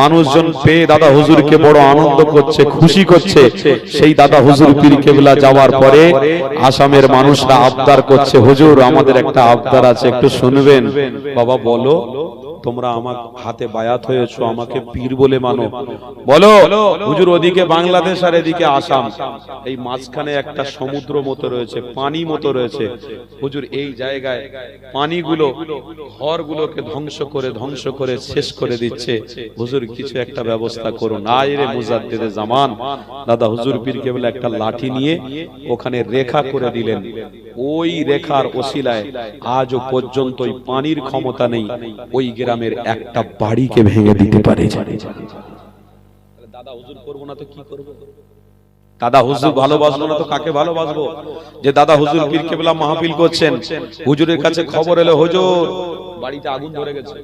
মানুষজন পেয়ে দাদা হুজুরকে বড় আনন্দ করছে, খুশি করছে। সেই দাদা হুজুর পীর কেবলা যাওয়ার পরে আসামের মানুষরা আবদার করছে, হুজুর, আমাদের একটা আবদার আছে, একটু শুনবেন। বাবা বলো তোমরা আমার হাতে বায়াত হয়েছো আমাকে পীর বলে মানো। বলো হুজুর ওদিকে বাংলাদেশ আর এদিকে আসাম। এই মাঝখানে একটা সমুদ্র মতো রয়েছে পানি মতো রয়েছে। হুজুর এই জায়গায় পানিগুলো ঘরগুলোকে ধ্বংস করে ধ্বংস করে শেষ করে দিচ্ছে। হুজুর কিছু একটা ব্যবস্থা করুন। আয় রে মুজাদ্দিদে জামান। দাদা হুজুর পীর কেবল একটা লাঠি নিয়ে ওখানে রেখা করে দিলেন। ওই রেখার ওসিলায় আজও পর্যন্ত ওই পানির ক্ষমতা নেই ওই গ্রামের একটা বাড়িকে ভেঙে দিতে পারে। দাদা হুজুর করব না তো কি করব? দাদা হুজুর ভালোবাসবো না তো কাকে ভালোবাসবো? যে দাদা হুজুর পীর কেবলা মাহফিল করছেন হুজুরের কাছে খবর এলো হুজুর। বাড়িতে আগুন ধরে গেছে।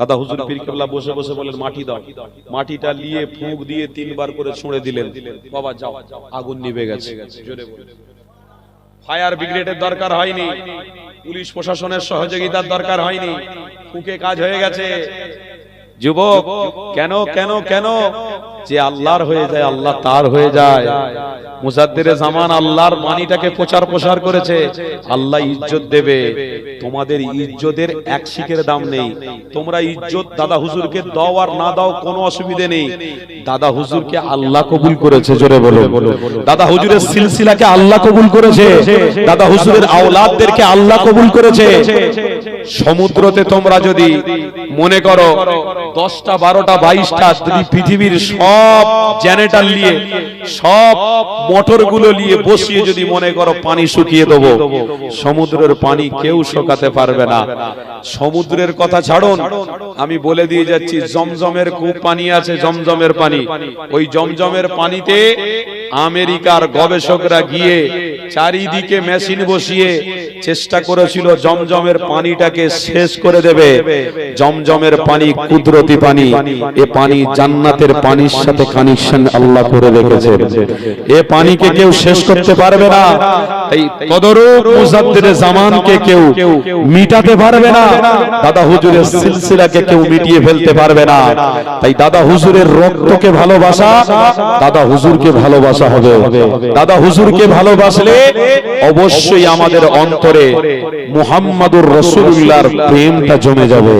দাদা হুজুর পীর কেবলা বসে বসে বলেন মাটি দাও। মাটিটা নিয়ে ফুঁক দিয়ে তিনবার করে ছুঁড়ে দিলেন। বাবা যাও আগুন নিভে গেছে। ফায়ার ব্রিগেডের দরকার হয়নি। পুলিশ প্রশাসনের সহযোগিতার দরকার হয়নি। কুকে কাজ হয়ে গেছে। যুবক কেন কেন? কেন? যে আল্লাহর হয়ে যায়, আল্লাহ তার হয়ে যায়। মুজাদ্দিরে জামান আল্লাহর বাণীটাকে প্রচার প্রসার করেছে। আল্লাহ ইজ্জত দেবে। তোমাদের ইজ্জতের এক শিখের দাম নেই। তোমরা ইজ্জত দাদা হুজুরকে দাও আর না দাও কোনো অসুবিধে নেই। দাদা হুজুরকে আল্লাহ কবুল করেছে, জোরে বলো। দাদা হুজুরের সিলসিলাকে আল্লাহ কবুল করেছে। দাদা হুজুরের আওলাদদেরকে আল্লাহ কবুল করেছে। সমুদ্রতে তোমরা যদি মনে করো দশটা, বারোটা, বাইশটা যদি পৃথিবীর সব জেনেটার নিয়ে, সব মোটরগুলো নিয়ে বসিয়ে যদি মনে করো পানি শুকিয়ে দেবো, সমুদ্রের পানি কেউ শোকাতে পারবে না। সমুদ্রের কথা ছাড়ুন, আমি বলে দিয়ে যাচ্ছি, জমজমের কূপ পানি আছে, জমজমের পানি। ওই জমজমের পানিতে আমেরিকার গবেষকরা গিয়ে চারিদিকে মেশিন বসিয়ে চেষ্টা করেছিল জমজমের পানিটাকে শেষ করে দেবে। জমজমের পানি কুদরতি পানি। এ পানি জান্নাতের পানির সাথে কানেকশন আল্লাহ করে রেখেছে। এ পানিকে কেউ শেষ করতে পারবে না। এই কদরূপ মুজাদ্দিদে জামানকে কেউ মিটাতে পারবে না। দাদা হুজুরের সিলসিলাকে কেউ মিটিয়ে ফেলতে পারবে না। তাই দাদা হুজুরের রক্তকে ভালোবাসা দাদা হুজুরকে ভালোবাসা হবে। দাদা হুজুরকে ভালোবাসলে অবশ্যই আমাদের অন্তরে মুহাম্মাদুর রসুল্লাহর প্রেমটা জমে যাবে।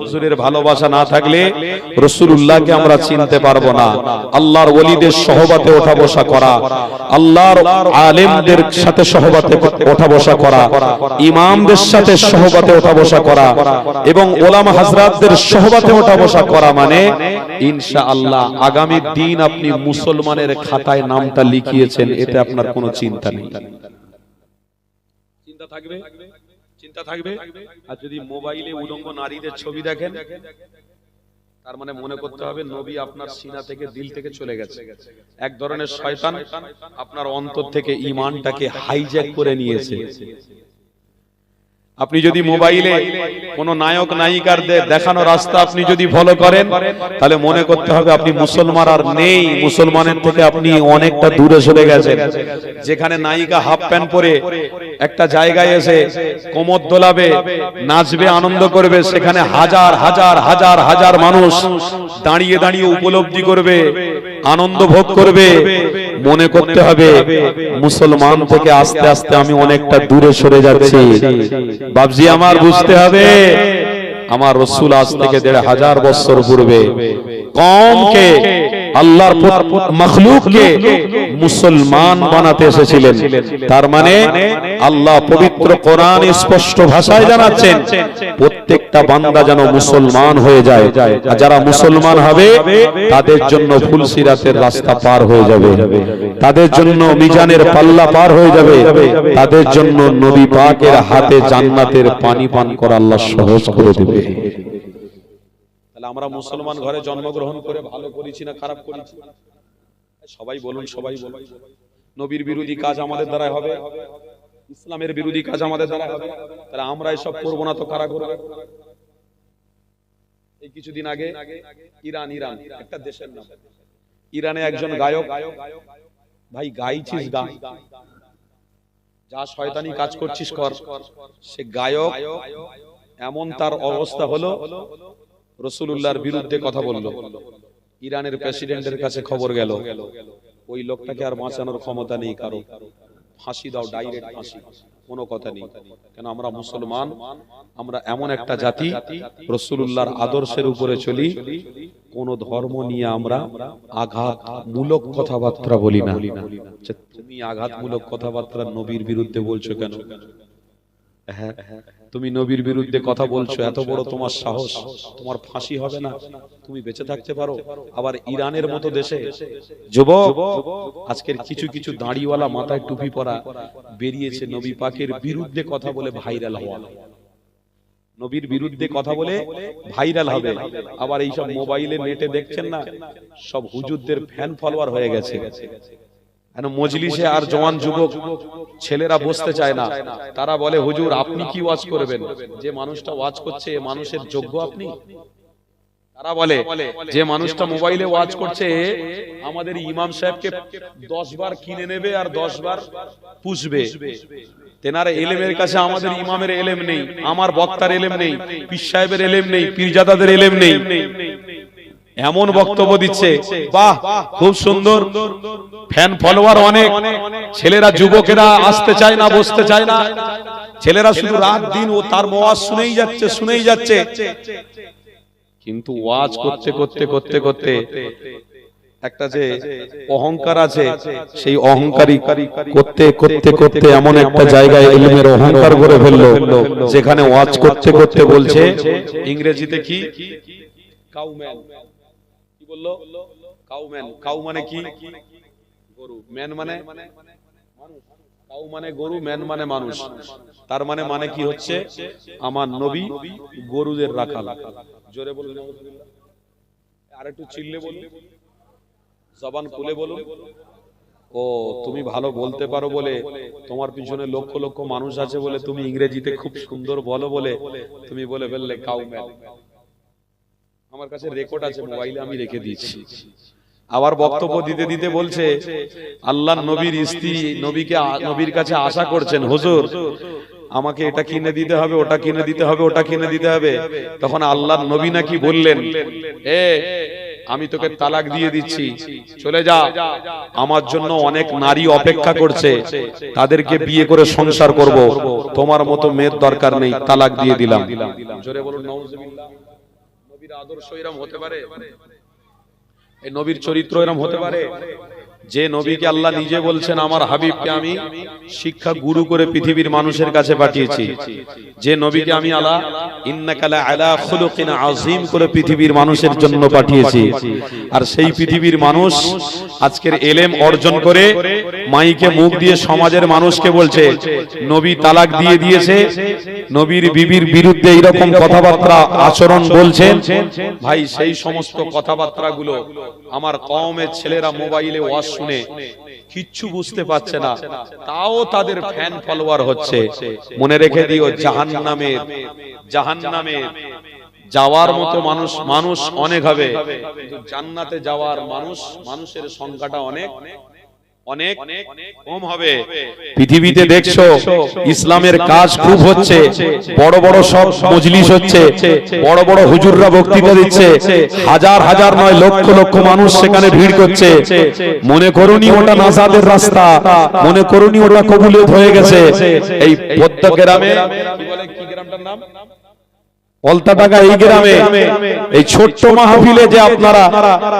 হুজুরের ভালোবাসা না থাকলে রসুল্লাহকে আমরা চিনতে পারব না। আল্লাহর ওলিদের সহবাতে ওঠা বসা করা, আল্লাহর আলেমদের সাথে সহবাতে ওঠা বসা করা, ইমামদের সাথে সহবাতে ওঠা বসা করা এবং ওলামা হাজরাতদের সহবাতে ওঠা বসা করা মানে ইনশা আল্লাহ আগামী দিন আপনি মুসলমানের খাতায় নামটা লিখিয়েছেন, এতে আপনার কোনো চিন্তা নেই। চিন্তা থাকবে? চিন্তা থাকবে? আর যদি মোবাইলে উলঙ্গ নারীদের ছবি দেখেন, তার মানে মনে করতে হবে নবী আপনার সিনা থেকে দিল থেকে চলে গেছে। এক ধরনের শয়তান আপনার অন্তর থেকে ইমানটাকে হাইজ্যাক করে নিয়েছে। আপনি যদি মোবাইলে কোন নায়ক নায়িকার দেখানো রাস্তা আপনি যদি ফলো করেন তাহলে মনে করতে হবে আপনি মুসলমান আর নেই। মুসলমানের থেকে আপনি অনেকটা দূরে চলে গেছেন। যেখানে নায়িকা হাফ প্যান্ট পরে একটা জায়গায় এসে কোমর দোলাবে নাচবে আনন্দ করবে সেখানে হাজার হাজার হাজার হাজার মানুষ দাঁড়িয়ে দাঁড়িয়ে উপলব্ধি করবে আনন্দ ভোগ করবে। মনে করতে হবে মুসলমান থেকে আস্তে আস্তে আমি অনেকটা দূরে সরে যাচ্ছি। বাবজি আমার বুঝতে হবে আমার রসুল আজ থেকে দেড় হাজার বছর পূর্বে কমকে আল্লাহর মখলুককে মুসলমান বানাতে এসেছিলেন। তার মানে আল্লাহ পবিত্র কোরআন স্পষ্ট ভাষায় জানাচ্ছেন প্রত্যেকটা বান্দা যেন মুসলমান হয়ে যায়। আর যারা মুসলমান হবে তাদের জন্য ফুলসিরাতের রাস্তা পার হয়ে যাবে। তাদের জন্য মিজানের পাল্লা পার হয়ে যাবে। তাদের জন্য নবী পাকের হাতে জান্নাতের পানি পান করা আল্লাহ সহজ করে দেবে। তাহলে আমরা মুসলমান ঘরে জন্মগ্রহণ করে ভালো করেছি না খারাপ করেছি? সবাই বলুন সবাই বলুন। নবীর বিরোধী কাজ আমাদের দ্বারা হবে। ইসলামের বিরোধী কাজ আমাদের দ্বারা হবে। তাহলে আমরা এসব করব না তো কারা করবে? এই কিছুদিন আগে ইরান ইরান একটা দেশের নাম। ইরানে একজন গায়ক ভাই গাইছিস গা যা শয়তানি কাজ করছিস কর। সে গায়ক এমন তার অবস্থা হলো রসুল্লাহর বিরুদ্ধে কথা বলল। ইরানের প্রেসিডেন্টের কাছে খবর গেল ওই লোকটাকে আর বাঁচানোর ক্ষমতা নেই কারও। ফাঁসি দাও ডাইরেক্ট ফাঁসি কোনো কথা নেই। কেন আমরা মুসলমান? আমরা এমন একটা জাতি রসুল্লাহর আদর্শের উপরে চলি কোন ধর্ম নিয়ে আমরা আঘাত মূলক কথাবার্তা বলি না। আচ্ছা, তুমি আঘাতমূলক কথাবার্তা নবীর বিরুদ্ধে বলছো কেন? হ্যাঁ তুমি নবীর বিরুদ্ধে কথা বলছো, এত বড় তোমার সাহস, তোমার ফাঁসি হবে না। তুমি বেঁচে থাকতে পারো। আবার ইরানের মতো দেশে। আজকের কিছু কিছু দাড়িওয়ালা মাথায় টুপি পরা বেরিয়েছে নবী পাকের বিরুদ্ধে কথা বলে ভাইরাল হওয়া। নবীর বিরুদ্ধে কথা বলে ভাইরাল হবে। আবার এইসব মোবাইলে, নেটে দেখছেন না, সব হুজুরদের ফ্যান ফলোয়ার হয়ে গেছে। কেন মজলিসে আর জওয়ান যুবক ছেলেরা বসতে চায় না। তারা বলে হুজুর আপনি কি ওয়াজ করবেন? যে মানুষটা ওয়াজ করছে এ মানুষের যোগ্য আপনি। তারা বলে যে মানুষটা মোবাইলে ওয়াজ করছে আমাদের ইমাম সাহেবকে দশ বার কিনে নেবে আর দশ বার পুষবে। তেনার এলেমের কাছে আমাদের ইমামের এলেম নেই আমার বক্তার এলেম নেই পীর সাহেবের এলেম নেই পীরজাদাদের এলেম নেই। এমন বক্তব্য দিচ্ছে বাহ খুব সুন্দর ফ্যান ফলোয়ার অনেক ছেলেরা যুবকেরা আসতে চায় না বসতে চায় না ছেলেরা শুধু রাত দিন ও তার ওয়াজ শুনেই যাচ্ছে শুনেই যাচ্ছে কিন্তু ওয়াজ করতে করতে করতে করতে একটা যে অহংকার আছে সেই অহংকারী করতে করতে করতে এমন একটা জায়গায় ইলমের অহংকার করে ফেলল যেখানে ওয়াজ করতে করতে বলছে ইংরেজিতে কি কাউম্যান বলল কাউম্যান কাউ মানে কি? গরু। ম্যান মানে? কাউ মানে গরু, ম্যান মানে মানুষ। তার মানে মানে কি হচ্ছে? আমার নবী গরুদের রাখাল। জোরে বলুন আর একটু চিল্লে বলুন। জবান খুলে বলুন। ও, তুমি ভালো বলতে পারো বলে তোমার পিছনে লক্ষ লক্ষ মানুষ আছে বলে তুমি ইংরেজিতে খুব সুন্দর বলো বলে তুমি বলে ফেললে কাউ ম্যান। আমার কাছে রেকর্ড আছে মোবাইলে আমি রেখে দিয়েছি। আবার বক্তব্য দিতে দিতে বলছে আল্লাহ নবীর স্ত্রী নবীকে নবীর কাছে আশা করছেন হুজুর আমাকে এটা কিনে দিতে হবে ওটা কিনে দিতে হবে ওটা কিনে দিতে হবে। তখন আল্লাহ নবী নাকি বললেন এ আমি তোকে তালাক দিয়ে দিচ্ছি চলে যা। আমার জন্য অনেক নারী অপেক্ষা করছে তাদেরকে বিয়ে করে সংসার করব। তোমার মতো মেয়ের দরকার নেই তালাক দিয়ে দিলাম। জোরে বলুন নাউজুবিল্লাহ নবীর আদর্শ এরম হতে পারে? এই নবীর চরিত্র এরম হতে পারে? যে নবীকে আল্লাহ নিজে বলছেন আমার হাবিবকে আমি শিক্ষা গুরু করে পৃথিবীর মানুষের কাছে পাঠিয়েছি। যে নবীকে আমি আলা ইন্নাকালা আলা খুলুকিন আযীম করে পৃথিবীর মানুষের জন্য পাঠিয়েছি। আর সেই পৃথিবীর মানুষ আজকের এলেম অর্জন করে মাইকে মুখ দিয়ে সমাজের মানুষকে বলছে নবী তালাক দিয়ে দিয়েছে নবীর বিবির বিরুদ্ধে এইরকম কথাবার্তা আচরণ বলছেন? ভাই সেই সমস্ত কথাবার্তাগুলো আমার কমের ছেলেরা মোবাইলে ওয়াজ শুনে কিচ্ছু বুঝতে পারছে না। তাও তাদের ফ্যান ফলোয়ার হচ্ছে। মনে রেখে দিও জাহান্নামের নামে যাওয়ার মতো মানুষ মানুষ অনেক হবে। জান্নাতে যাওয়ার মানুষ মানুষের সংখ্যাটা অনেক। অনেক কম হবে। পৃথিবীতে দেখছ ইসলামের কাজ খুব হচ্ছে বড় বড় সব মজলিস হচ্ছে বড় বড় হুজুররা বক্তৃতা দিচ্ছে হাজার হাজার নয় লক্ষ লক্ষ মানুষ সেখানে ভিড় করছে। মনে করুনি ওটা নাজাদের রাস্তা মনে করুনি ওটা কবুলিয়ত হয়ে গেছে। এই পদ্ম গ্রামে কি বলে কি গ্রামটার নাম? পলতাডাঙ্গা এই গ্রামে এই ছোট্ট মাহফিলে যে আপনারা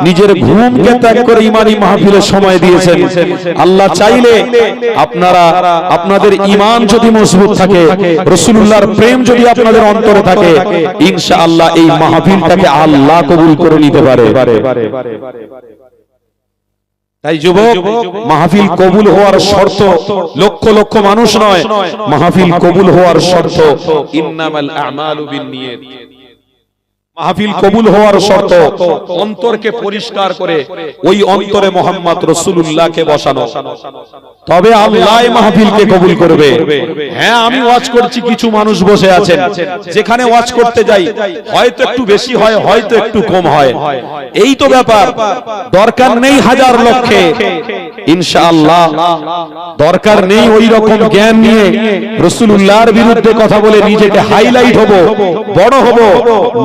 নিজের ঘুমকে ত্যাগ করে ইমানি মাহফিলের সময় দিয়েছেন আল্লাহ চাইলে আপনারা আপনাদের ইমান যদি মজবুত থাকে রসুল্লাহর প্রেম যদি আপনাদের অন্তরে থাকে ইনশাআল্লাহ এই মাহফিলটাকে আল্লাহ কবুল করে নিতে পারে। তাই যুবক মাহফিল কবুল হওয়ার শর্ত লক্ষ লক্ষ মানুষ নয় মাহফিল কবুল হওয়ার শর্ত। ইন্নামাল আমালু বিন্নিয়াত মাহফিল কবুল হওয়ার শর্ত অন্তরকে পরিষ্কার করে ওই অন্তরে মোহাম্মদ রসুল্লাহকে বসানো। তবে আল্লাহ মাহফিলকে কবুল করবে। হ্যাঁ আমি ওয়াজ করছি কিছু মানুষ বসে আছেন। যেখানে ওয়াজ করতে যাই হয়তো একটু বেশি হয় হয়তো একটু কম হয়। এই তো ব্যাপার। দরকার নেই হাজার লক্ষে। ইনশাআল্লাহ। দরকার নেই ওই রকম জ্ঞান নিয়ে রসুল্লাহর বিরুদ্ধে কথা বলে নিজেকে হাইলাইট হব বড় হব।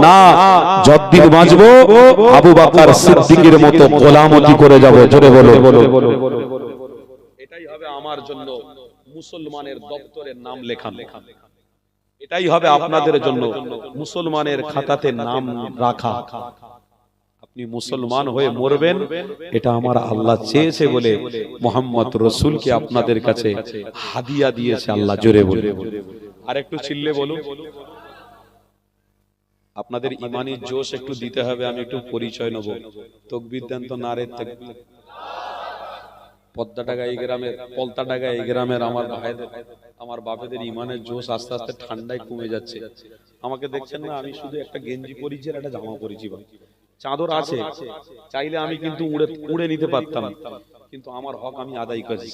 না যতদিন বাঁচবো, আবু বাকার সিদ্দিকের মতো গোলামতি করে যাব। জোরে বলো। এটাই হবে আমার জন্য মুসলমানের দপ্তরের নাম লেখান। এটাই হবে আপনাদের জন্য মুসলমানের খাতাতে নাম রাখা। আপনি মুসলমান হয়ে মরবেন, এটা আমার আল্লাহ চেয়েছে বলে মোহাম্মদ রসুলকে আপনাদের কাছে হাদিয়া দিয়েছে আল্লাহ। জোরে বলে আর একটু চিল্লে বলুন। আপনাদের ইমানি জোশ একটু দিতে হবে আমি একটু পরিচয় নেব। তকবির দেন তো নারে এই গ্রামের এই গ্রামের আমার ভাইদের আমার বাপেদের ইমানের জোশ আস্তে আস্তে ঠান্ডায় কমে যাচ্ছে। আমাকে দেখছেন না আমি শুধু একটা গেঞ্জি পরিছি আর একটা জামা পরিছি ভাই চাদর আছে চাইলে আমি কিন্তু উড়ে উড়ে নিতে পারতাম। কিন্তু আমার হক আমি আদায় করি